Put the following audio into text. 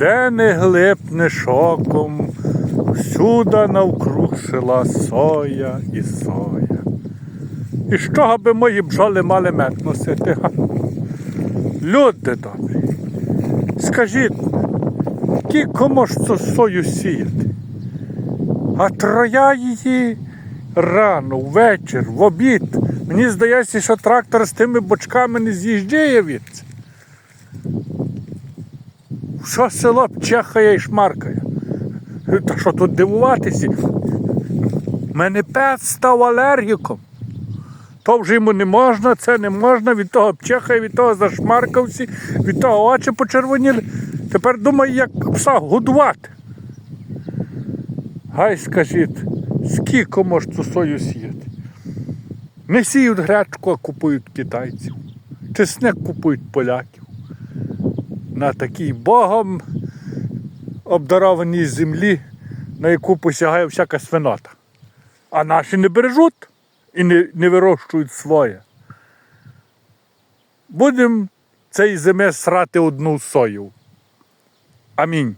де не глипне шоком, всюди навкруг села соя і соя. І що аби мої бджоли мали мед носити? Люди добрі, скажіть, кому ж цю сою сіяти? А троя її рано, ввечір, в обід. Мені здається, що трактор з тими бочками не з'їжджає від. Що село чехає і шмаркає? Та що тут дивуватися? Мене пес став алергіком. То вже йому не можна, це не можна, від того пчехає, від того зашмаркався, від того очі почервоніли. Тепер думаю, як пса годувати. Гай скажіть, скільки може цю сою сіяти? Не сіють гречку, а купують китайців. Чесник купують поляків. На такій Богом обдарованій землі, на яку посягає всяка свинота. А наші не бережуть і не, не вирощують своє. Будемо цієї зими срати одну сою. Амінь.